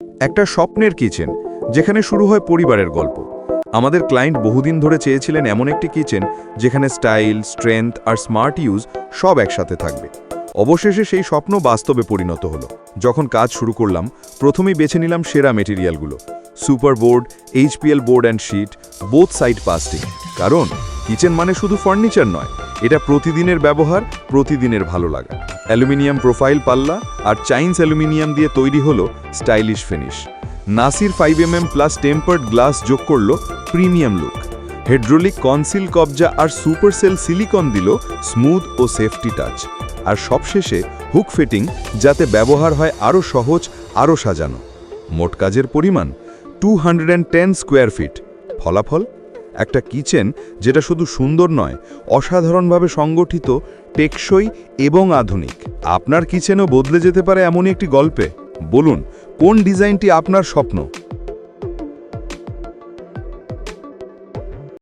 একটা স্বপ্নের কিচেন, যেখানে শুরু হয় পরিবারের গল্প। আমাদের ক্লায়েন্ট বহুদিন ধরে চেয়েছিলেন এমন একটি কিচেন, যেখানে স্টাইল, স্ট্রেংথ আর স্মার্ট ইউজ সব একসাথে থাকবে। অবশেষে সেই স্বপ্ন বাস্তবে পরিণত হলো। যখন কাজ শুরু করলাম, প্রথমেই বেছে নিলাম সেরা মেটেরিয়ালগুলো। Super board HPL board and sheet, both side pasting. কারণ কিচেন মানে শুধু ফার্নিচার নয়, এটা প্রতিদিনের ব্যবহার, প্রতিদিনের ভালো লাগা। অ্যালুমিনিয়াম প্রোফাইল পাল্লা আর চাইন্স অ্যালুমিনিয়াম দিয়ে তৈরি হলো stylish finish. Nasir five M M plus tempered glass যোগ করল প্রিমিয়াম লুক। হেড্রোলিক কনসিল কবজা আর সুপারসেল সিলিকন দিল স্মুথ ও সেফটি টাচ। আর সবশেষে হুক ফিটিং, যাতে ব্যবহার হয় আরও সহজ আরও সাজানো। মোট কাজের পরিমাণ, টু স্কোয়ার ফিট। ফলাফল একটা কিচেন যেটা শুধু সুন্দর নয়, অসাধারণভাবে সংগঠিত, টেকসই এবং আধুনিক। আপনার কিচেনও বদলে যেতে পারে এমনই একটি গল্পে। বলুন, কোন ডিজাইনটি আপনার স্বপ্ন?